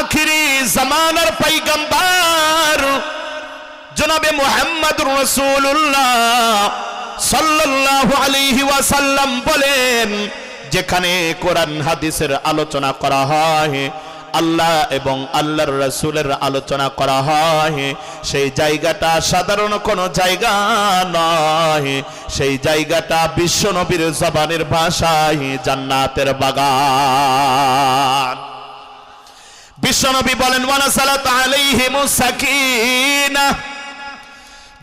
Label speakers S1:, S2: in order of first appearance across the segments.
S1: আখিরি জামানার পাইগাম্বার জনাবে মোহাম্মদ রসুল্লাহ সাল্লাল্লাহু আলাইহি ওয়াসাল্লাম বলেন, যেখানে কোরআন হাদিসের আলোচনা করা হয়, আল্লাহ এবং আল্লাহর রসুলের আলোচনা করা হয়, সেই জায়গাটা সাধারণ কোনো জায়গা নয়, সেই জায়গাটা বিশ্বনবীর জবানের ভাষায় জান্নাতের বাগান। বিশ্বনবী বলেন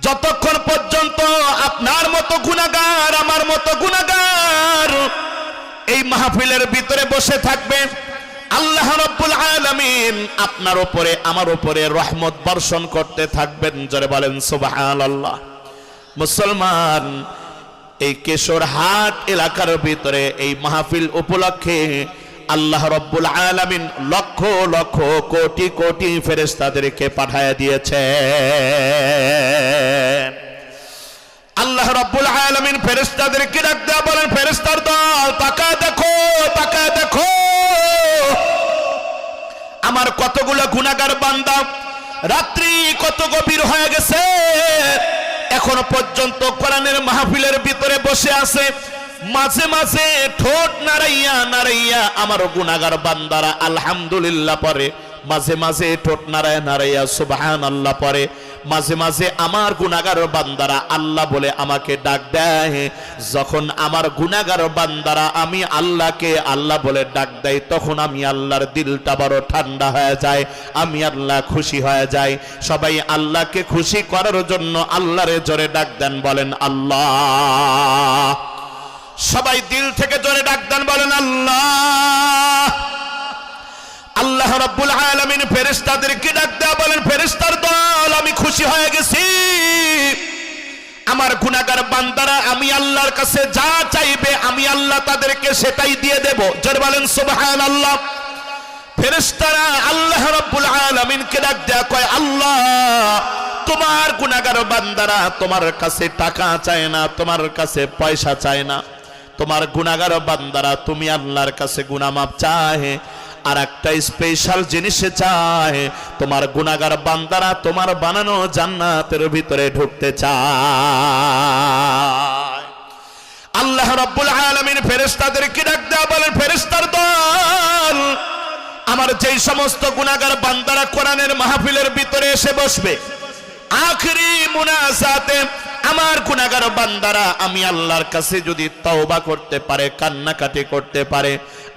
S1: যতক্ষণ পর্যন্ত আপনার মতো গুনাগার আমার মতো গুনাগার এই মাহফিলের ভিতরে বসে থাকবে, আল্লাহ রব্বুল আলামিন আপনার উপরে, আমার উপরে রহমত বর্ষণ করতে থাকবেন। জোরে বলেন, সুবহানাল্লাহ। মুসলমান, এই কেশর হাট এলাকার ভিতরে এই মাহফিল উপলক্ষে আল্লাহ রব্বুল আলামিন লক্ষ লক্ষ কোটি কোটি ফেরেশতাদেরকে পাঠায় দিয়েছে আল্লাহ রব্বুল আলামিন ফেরেশতাদেরকে ডাক বলেন, ফেরেশতার দল, তাকায় দেখো তাকায় দেখো। আমার কতগুলো গুনাহগার বান্দা রাত্রি কত গভীর হয়ে গেছে, এখনও পর্যন্ত কোরআনের মাহফিলের ভিতরে বসে আছে। মাঝে মাঝে ঠোঁট নাড়াইয়া নাড়াইয়া আমার গুনাগার বান্দারা আলহামদুলিল্লাহ পরে। মাঝে মাঝে ঠোঁট নাড়ায় নাড়াইয়া সুবহান আল্লাহ পরে। মাঝে মাঝে আমার গুনাগার বান্দারা আল্লাহ বলে আমাকে ডাক দেয়। যখন আমার গুনাগার বান্দারা আমি আল্লাহকে আল্লাহ বলে ডাক দেয়, তখন আমি আল্লাহর দিলটা বড় ঠান্ডা হয়ে যায়, আমি আল্লাহ খুশি হয়ে যায় সবাই আল্লাহকে খুশি করার জন্য আল্লাহরে জোরে ডাক দেন, বলেন আল্লাহ। সবাই দিল থেকে জোরে ডাক দেন, বলেন, আল্লাহ। আল্লাহ রাব্বুল আলামিন ফেরেশতাদেরকে ডাক বলেন ফেরিস্তার দল, আমি খুশি হয়ে গেছি। আমার গুনাহগার বান্দারা, আমি আল্লাহর কাছে যা চাইবে, আমি আল্লাহ তাদেরকে সেটাই দিয়ে দেব। জোরে বলেন, সুবহানাল্লাহ। ফেরেশতারা, আল্লাহ রাব্বুল আলামিনকে ডাক দেয়া কয়, আল্লাহ, তোমার গুনাহগার বান্দারা তোমার কাছে টাকা চায় না, তোমার কাছে পয়সা চায় না। তোমার গুনাহগার বান্দারা, তুমি আল্লাহর কাছে গুনাহ মাপ চায় আর একটা স্পেশাল জিনিসে চায় তোমার গুনাহগার বান্দারা তোমার বানানো জান্নাতের ভিতরে ঢুকতে চায়। আল্লাহ রাব্বুল আলামিন ফেরেশতাদেরকে ডাক দেয়া বলেন, ফেরেশতার দল, আমার যেই সমস্ত গুনাহগার বান্দারা কোরআনের মাহফিলের ভিতরে এসে বসবে, আখরি মুনাজাতে আমার গুণাগার বান্দারা, আমি আল্লাহর কাছে যদি তওবা করতে পারে, কান্নাকাটি করতে পারে,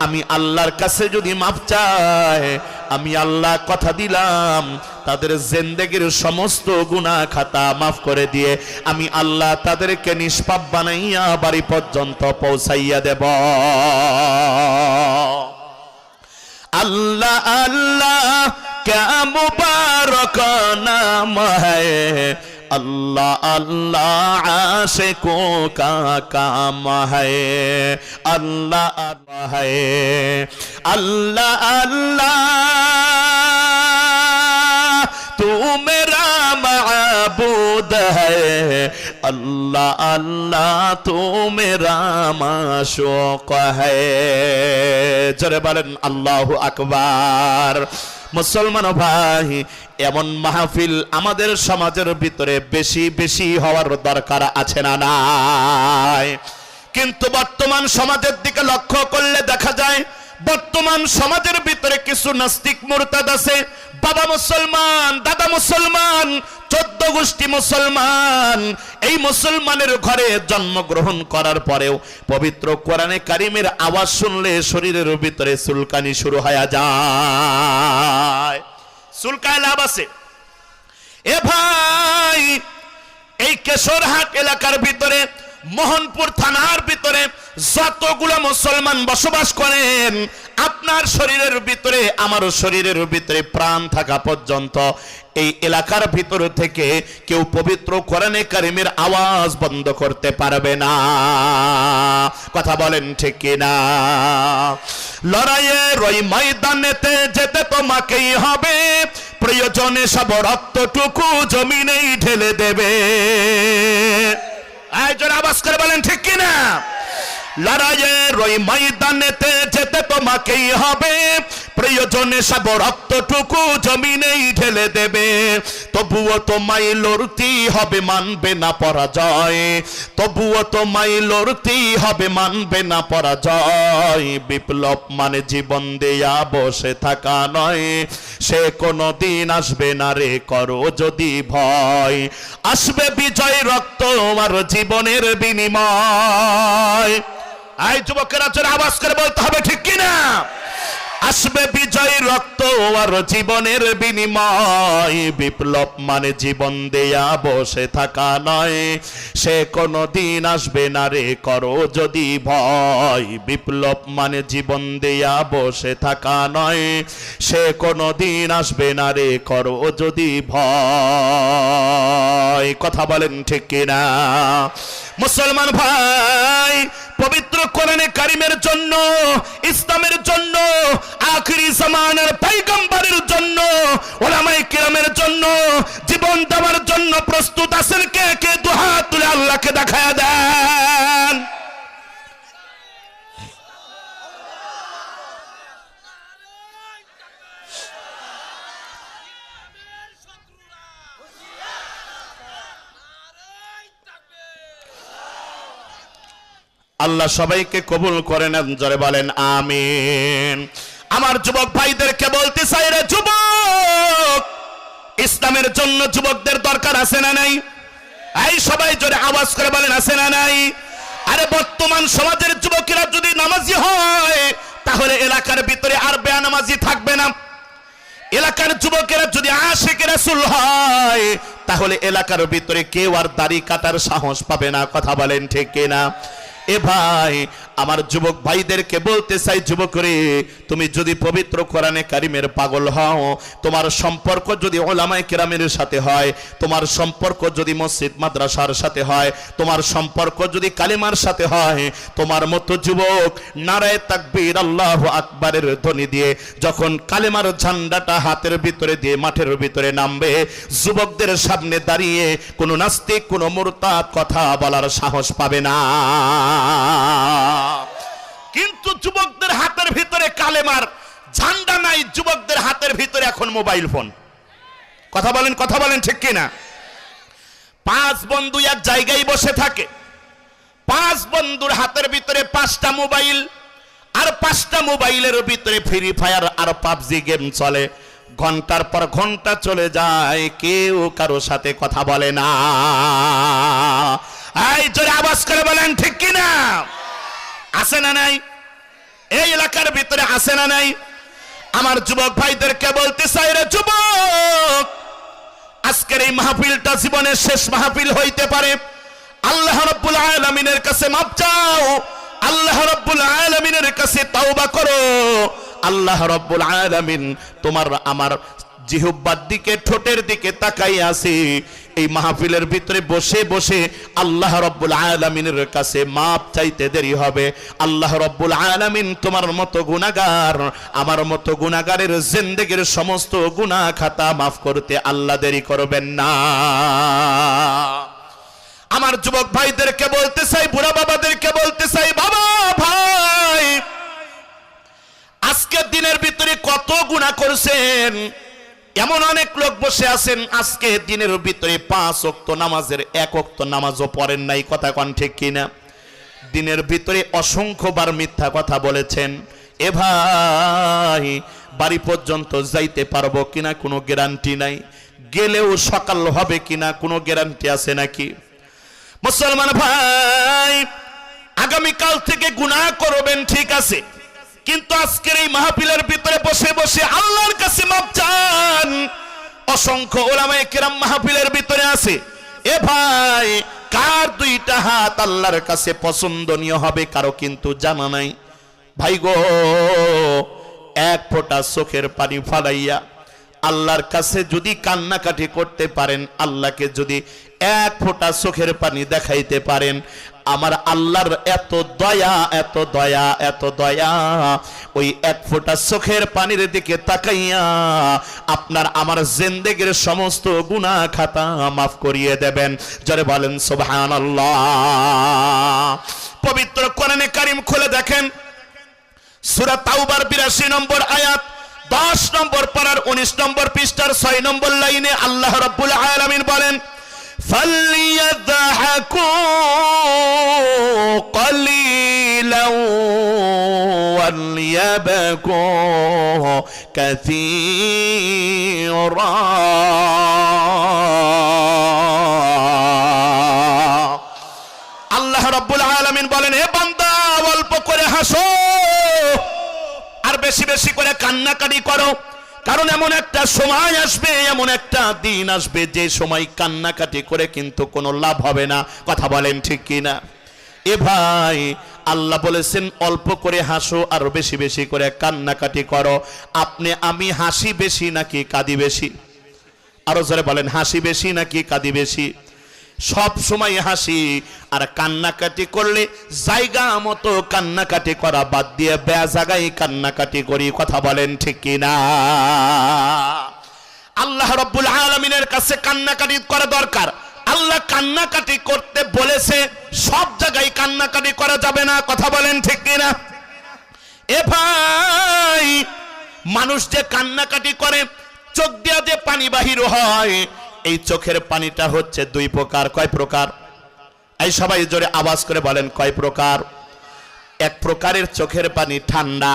S1: আমি আল্লাহর কাছে যদি মাফ চায় আমি আল্লাহ কথা দিলাম, তাদের জেন্দেগির সমস্ত গুণা খাতা মাফ করে দিয়ে আমি আল্লাহ তাদেরকে নিষ্পাপ বানাইয়া বাড়ি পর্যন্ত পৌঁছাইয়া দেব। আল্লাহ আল্লাহ, কে মুবারক নাম হ্যায় अल्लाह अल्लाह आशिकों का काम है अल्लाह अल्लाह है अल्लाह अल्लाह तू मेरा महबूद है अल्लाह अल्लाह तू मेरा माशोक है जरे बोलें अल्लाह अकबर মুসলমান ভাই, এমন মাহফিল আমাদের সমাজের ভিতরে বেশি বেশি হওয়ার দরকার আছে না নাই? কিন্তু বর্তমান সমাজের দিকে লক্ষ্য করলে দেখা যায় বর্তমান সমাজের ভিতরে কিছু নাস্তিক মুরতাদ আছে। বাবা মুসলমান, দাদা মুসলমান, চোদ্দ গোষ্ঠী মুসলমান। এই মুসলমানের ঘরে জন্মগ্রহণ করার পরেও পবিত্র কোরআনে কারিমের আওয়াজ শুনলে শরীরের ভিতরে চুলকানি শুরু হয়ে যায়। চুলকায় লাভ আছে। এ ভাই, এই কেশরহাট এলাকার ভিতরে মোহনপুর থানার ভিতরে যতগুলো মুসলমান বসবাস করেন, আপনার শরীরের ভিতরে আমার শরীরের ভিতরে প্রাণ থাকা পর্যন্ত এই এলাকার ভিতর থেকে কেউ পবিত্র কোরআনে কারিমের আওয়াজ বন্ধ করতে পারবে না। কথা বলেন ঠিক কিনা? লড়াইয়ের ওই ময়দানেতে যেতে তোমাকেই হবে, প্রয়োজনে সব রক্তটুকু জমিনেই ঢেলে দেবে। আয়োজন আবাস করে বলেন ঠিক কিনা? লড়াইয়ের ওই ময়দানেতে যেতে তোমাকেই হবে। প্রয়োজনে সব রক্তটুকু জমিনেই ঢেলে দেবে। তবুও তোমায় লড়তি হবে, মানবে না পরাজয়। তবুও তোমায় লড়তি হবে, মানবে না পরাজয়। বিপ্লব মানে জীবন দেয়া, বসে থাকা নয়। সে কোনো দিন আসবে না রে, করো যদি ভয়। আসবে বিজয় রক্ত আর জীবনের বিনিময়। আই যুবকেরা চলে আওয়াজ করে বলতে হবে, ঠিক কিনা? আসবে বিজয় রক্ত আর জীবনের বিনিময়। বিপ্লব মানে জীবন দেয়া, বসে থাকা নয়। সে কোনো দিন আসবে না রে, করো যদি ভয়। বিপ্লব মানে জীবন দেয়া, বসে থাকা নয়। সে কোনো দিন আসবে না রে, করো যদি ভয়। কথা বলেন ঠিক কিনা? মুসলমান ভাই পবিত্র কোরআনে কারিমের জন্য, ইসলামের জন্য, আখরি জামানের পাইগম্বরের জন্য ওলামাই কিরামের জন্য, জীবন দেওয়ার জন্য প্রস্তুত আছেন কে? কে? দুহাত তুলে আল্লাহকে দেখায় দেন। আল্লাহ সবাইকে কবুল করে নেন জরে বলেন, আমিন। আমার যুবক ভাইদেরকে বলতে চাই রে যুবক, ইসলামের জন্য যুবকদের দরকার আছে না নাই? এই সবাই জোরে আওয়াজ করে বলেন, আছে না নাই? আরে বর্তমান সমাজের যুবকেরা যদি নামাজি হয়, তাহলে এলাকার ভিতরে আর বেয়ানামাজি থাকবে না। এলাকার যুবকেরা যদি আশেখ রাসূল হয়, তাহলে এলাকার ভিতরে কেউ আর দাড়ি কাটার সাহস পাবে না। কথা বলেন ঠিক কিনা? এ ভাই, আমার যুবক ভাইদেরকে বলতে চাই যুবক রে তুমি যদি পবিত্র কোরআনে কারিমের পাগল হও, তোমার সম্পর্ক যদি ওলামায়ে কেরামের সাথে হয়, তোমার সম্পর্ক যদি মসজিদ, মাদ্রাসার সাথে হয়, তোমার সম্পর্ক যদি কালিমার সাথে হয়, তোমার মতো যুবক নারায় তাকবীর আল্লাহ আকবারের ধ্বনি দিয়ে, যখন কালেমার ঝান্ডাটা হাতের ভিতরে দিয়ে মাঠের ভিতরে নামবে, যুবকদের সামনে দাঁড়িয়ে কোনো নাস্তিক, কোনো মুরতাদ কথা বলার সাহস পাবে না। কিন্তু যুবকদের হাতের ভিতরে কালেমার ঝান্ডা নাই, যুবকদের হাতের ভিতরে এখন মোবাইল ফোন। কথা বলেন কথা বলেন ঠিক কিনা? পাঁচ বন্ধু এক জায়গায় বসে থাকে। পাঁচ বন্ধুর হাতের ভিতরে পাঁচটা মোবাইল আর পাঁচটা মোবাইলের ভিতরে ফ্রি ফায়ার আর পাবজি গেম চলে। ঘণ্টার পর ঘণ্টা চলে যায়, কেউ কারও সাথে কথা বলে না। এই জোরে আওয়াজ করে বলেন, ঠিক কিনা? না নাই? এই এলাকার ভিতরে না নাই? আমার যুবক ভাইদেরকে বলতে চাই রে যুবক, আজকের এই মাহফিলটা জীবনের শেষ মাহফিল হইতে পারে। আল্লাহ রব্বুল আলামিনের কাছে মাপ চাও। আল্লাহ রব্বুল আলামিনের কাছে তাওবা করো। আল্লাহ রব্বুল আলামিন তোমার, আমার জিহুব্বার দিকে, ঠোঁটের দিকে তাকাই আছি। এই মাহফিলের ভিতরে বসে বসে আল্লাহ রব্বুল আলামিনের কাছে মাপ চাইতে দেরি হবে। আল্লাহ রব্বুল আলামিন তোমার মতো গুনাহগার, আমার মতো গুনাহগারের জিন্দেগির সমস্ত গুনাহ খাতা মাফ করতে আল্লাহ দেরি করবেন না। আমার যুবক ভাইদেরকে বলতে চাই, বুড়া বাবাদেরকে বলতে চাই, বাবা ভাই, আজকের দিনের ভিতরে কত গুণা করছেন? এমন অনেক লোক বসে আছেন, আজকে দিনের ভিতরে পাঁচ অক্ত নামাজের এক অক্ত নামাজও পড়েন নাই, কথা কন ঠিক কিনা? দিনের ভিতরে অসংখ্যবার মিথ্যা কথা বলেছেন, এ ভাই, বাড়ি পর্যন্ত যাইতে পারব কিনা কোনো গ্যারান্টি নাই, গেলেও সকাল হবে কিনা কোনো গ্যারান্টি আছে নাকি? মুসলমান ভাই, আগামীকাল থেকে গুনাহ করবেন, ঠিক আছে কিন্তু আজকের এই মাহফিলের ভিতরে বসে বসে আল্লাহর কাছে মাপ চান। অসংখ্য ওলামায়ে কেরাম মাহফিলের ভিতরে আছে। এ ভাই, কার দুইটা হাত আল্লাহর কাছে পছন্দনীয় হবে কারও কিন্তু জানা নাই। ভাই গো, এক ফোঁটা চোখের পানি ফালাইয়া আল্লাহর কাছে যদি কান্নাকাটি করতে পারেন, আল্লাহকে যদি এক ফোঁটা চোখের পানি দেখাইতে পারেন আমার আল্লাহর এত দয়া এত দয়া এত দয়া। ওই এক ফোঁটা চোখের পানির দিকে তাকাইয়া আপনার আমার জিন্দেগির সমস্ত গুণা খাতা মাফ করিয়ে দেবেন। যারে বলেন, সুবহানাল্লাহ। পবিত্র কোরআনে কারিম খুলে দেখেন। সূরা তাওবার 82 নম্বর আয়াত 10 নম্বর পারার 19 নম্বর পৃষ্ঠার ছয় নম্বর লাইনে আল্লাহ রাব্বুল আলামিন বলেন فليضحكوا قليلا وليبكوا كثيرا আল্লাহ রাব্বুল আলামিন বলেন হে বান্দা অল্প করে হাসো আর বেশি বেশি করে কান্নাকাটি করো কারণ এমন একটা সময় আসবে, এমন একটা দিন আসবে, যে সময় কান্নাকাটি করে কিন্তু কোনো লাভ হবে না। কথা বলেন ঠিক কি না এ ভাই, আল্লাহ বলেছেন, অল্প করে হাসো আর বেশি বেশি করে কান্নাকাটি করো। আপনি, আমি হাসি বেশি নাকি কাঁদি বেশি? আরও জোরে বলেন, হাসি বেশি নাকি কাঁদি বেশি? সব সময় হাসি আর কান্নাকাটি করলে জায়গা মতো কান্নাকাটি করা বাদ দিয়ে বেয়া জায়গায় কান্নাকাটি করি, কথা বলেন ঠিক কিনা? আল্লাহ রব্বুল আলমিনের কাছে কান্নাকাটি করা দরকার। আল্লাহ কান্নাকাটি করতে বলেছে, সব জায়গায় কান্নাকাটি করা যাবে না, কথা বলেন ঠিক কিনা? এ ভাই, মানুষ যে কান্নাকাটি করে, চোখ দিয়া যে পানি বাহির হয় এই চোখের পানিটা হচ্ছে দুই প্রকার। কয় প্রকার? এই সবাই জোরে আওয়াজ করে বলেন, কয় প্রকার? এক প্রকারের চোখের পানি ঠান্ডা,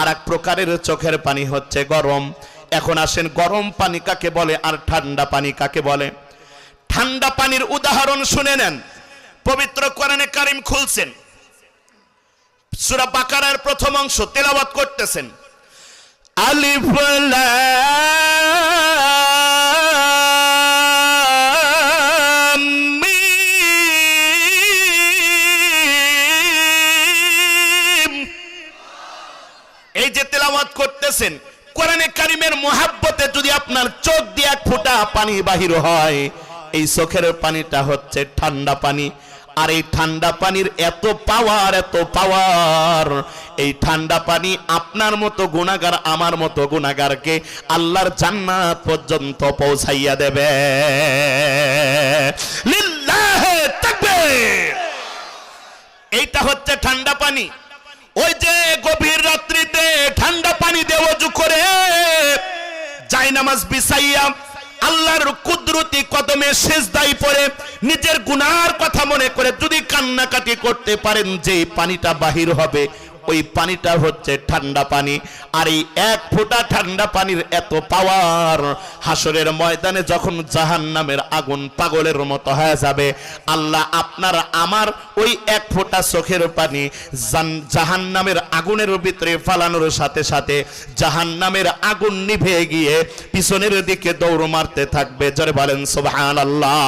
S1: আর এক প্রকারের চোখের পানি হচ্ছে গরম। এখন আসেন, গরম পানি কাকে বলে আর ঠান্ডা পানি কাকে বলে? ঠান্ডা পানির উদাহরণ শুনে নেন। পবিত্র কোরআনে কারিম খুলছেন। সূরা বাকারার প্রথম অংশ তেলাওয়াত করতেছেন। আলিফ যে তেলাওয়াত করতেছেন, কোরআনে কারিমের মোহাব্বতে যদি আপনার চোখ দিয়ে এক ফোঁটা পানি বাহির হয়, এই চোখের পানিটা হচ্ছে ঠান্ডা পানি। আর এই ঠান্ডা পানির এত পাওয়ার এত পাওয়ার এই ঠান্ডা পানি আপনার মতো গুণাগার, আমার মতো গুণাগারকে আল্লাহর জান্নাত পর্যন্ত পৌঁছাইয়া দেবে। এইটা হচ্ছে ঠান্ডা পানি। ওই যে গভীর রাত্রিতে ঠান্ডা পানি দিয়ে অজু করে যাই নামাজ বিছাইয়া আল্লাহর কুদরতি কদমে সিজদাই পড়ে, নিজের গুনার কথা মনে করে যদি কান্নাকাটি করতে পারেন যে পানিটা বাহির হবে ওই পানিটা হচ্ছে ঠান্ডা পানি। আর এই এক ফোঁটা ঠান্ডা পানির এত পাওয়ার হাসরের ময়দানে যখন জাহান নামের আগুন পাগলের মতো হয়ে যাবে, আল্লাহ আপনার, আমার ওই এক ফোঁটা চোখের পানি জাহান নামের আগুনের ভিতরে ফালানোর সাথে সাথে জাহান নামের আগুন নিভে গিয়ে পিছনের দিকে দৌড় মারতে থাকবে। জরে বলেন, সুবহানাল্লাহ।